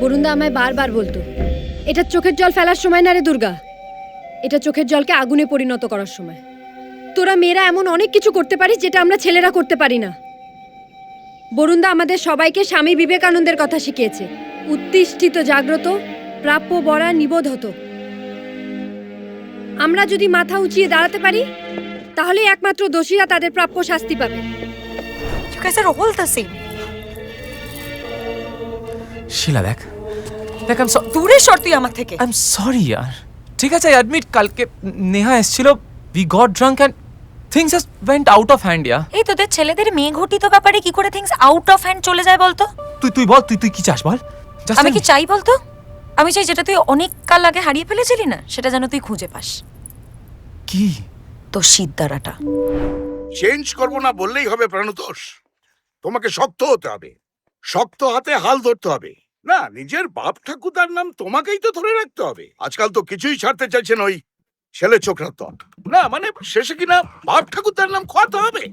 বরুণদা আমায় বারবার বলতো, এটা চোখের জল ফেলার সময় না রে দুর্গা? এটা চোখের জলকে আগুনে পরিণত করার সময়। তোরা মেয়েরা এমন অনেক কিছু করতে পারিস যেটা আমরা ছেলেরা করতে পারি না। বরুণদা আমাদের সবাইকে স্বামী বিবেকানন্দের কথা শিখিয়েছে, উত্তিষ্ঠিত, জাগ্রত, প্রাপ্য বরা নিবোধ হতো আমরা যদি মাথা উঁচিয়ে দাঁড়াতে পারি, তাহলেই একমাত্র দোষীরা তাদের প্রাপ্য শাস্তি পাবে। You guys are all the same. শিলা দেখ। দেখ আম দূরে সর তুই আমার থেকে। আই এম সরি ইয়ার ঠিক আছে আই অ্যাডমিট কালকে নেহা এসেছিল। We got drunk and things just went out of hand ইয়ার এই তোদের ছেলেদের মেয়ে ঘটিত ব্যাপারে কি করে থিংস আউট অফ হ্যান্ড চলে যায় বলতো? তুই তুই বল তুই তুই কি চাস বল? আমি কি. চাই বলতো? আমি চাই যেটা তুই অনেক কাল আগে হারিয়ে ফেলেছিলি না সেটা যেন তুই খুঁজে পাস। কি? তোর সিদ্ধারাটা চেঞ্জ করব না বললেই হবে প্রাণতোষ। তোমাকে শক্ত হতে হবে। শক্ত হাতে হাল ধরতে হবে। না নিজের বাপ ঠাকুরদার নাম তোমাকেই তো ধরে রাখতে হবে। আজকাল তো কিছুই ছাড়তে চাইছেন ওই ছেলে চোখরা তো না মানে শেষে কিনা বাপ ঠাকুরদার নাম খোয়াতে হবে?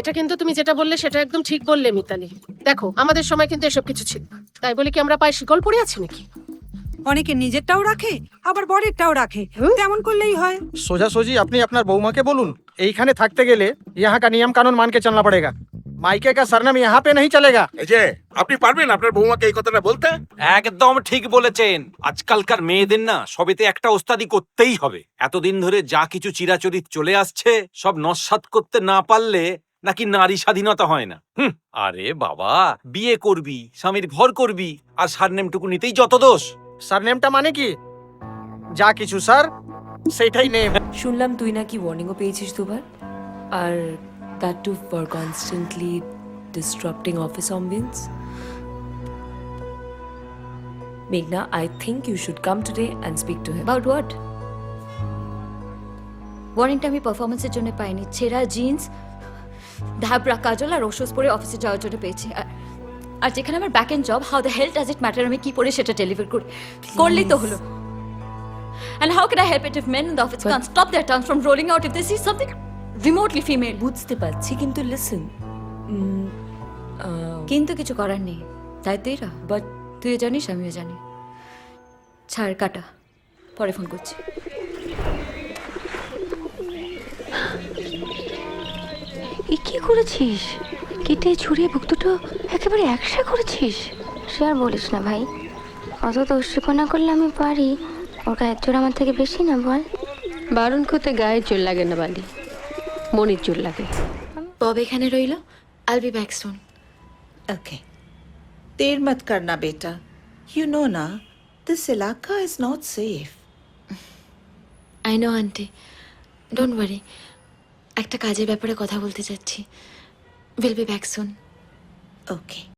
এটা কিন্তু তুমি যেটা বললে সেটা একদম ঠিক বললে মিতালি। দেখো আমাদের সময় কিন্তু এসব কিছু ছিল। তাই বলে কি আমরা পায়ে শিকল পড়ে আছি নাকি? অনেকে নিজেরটাও রাখে আবার বরেরটাও রাখে। তেমন করলেই হয়। সোজাসুজি আপনি আপনার বৌমাকে বলুন এইখানে থাকতে গেলে ইহাকা নিয়ম কানুন মানকে চলনা পড়েগা। মাইকে কা সারনাম ইহা পে নাহি চলেগা। এই যে আপনি পারবেন আপনার বৌমা কে এই কথাটা বলতে? একদম ঠিক বলেছেন। আজকালকার মেয়েদের না সবেতে একটা ওস্তাদি করতেই হবে। এতদিন ধরে যা কিছু চিরাচরিত চলে আসছে সব নস্বাত করতে না পারলে নাকি নারী স্বাধীনতা হয় না। হুম আরে বাবা বিয়ে করবি স্বামীর ঘর করবি আর সারনেমটুকু নিতেই যত দোষ। সারনেমটা মানে কি? যা কিছু স্যার সেটাই নেম। শুনলাম তুই নাকি ওয়ার্নিংও পেয়েছিস দুবার। আর that too for constantly disrupting office ambience মেঘনা I think you should come today and speak to him about what warrant আমি পারফরমেন্সের জন্য পাইনি। ছেঁড়া জিন্স ধাবরা কাজল আর ওষুধ পরে অফিসে যাওয়ার জন্য পেয়েছি। আর- আর যেখানে আমার back end job how the hell does it matter আমি কি করে সেটা ডেলিভার করি? করলেই তো হলো। And how can I help it if men in the office can't stop their tongues from rolling out if they see something? Remotely female বুঝতে পারছি কিন্তু লিসেন কিন্তু কিছু করার নেই। তাই তুই রা। বাট তুইও জানিস আমিও জানি। ছাড় কাটা। পরে ফোন করছি। এ কি করেছিস? কেটে ছুঁড়ে দুটো একেবারে একসা করেছিস? সে আর বলিস না ভাই। অত দস্যিপনা করলে আমি পারি। ওর গায়ের চোর আমার থেকে বেশি না বল। বারণ করতে গায়ে চোর লাগে না বালি। মনির চুল লাগে বব এখানে রইল I'll be back soon Okay. देर मत करना बेटा यू नो ना दिस इलाका is not safe I know aunty don't worry একটা কাজের ব্যাপারে কথা বলতে চাচ্ছি will be back soon okay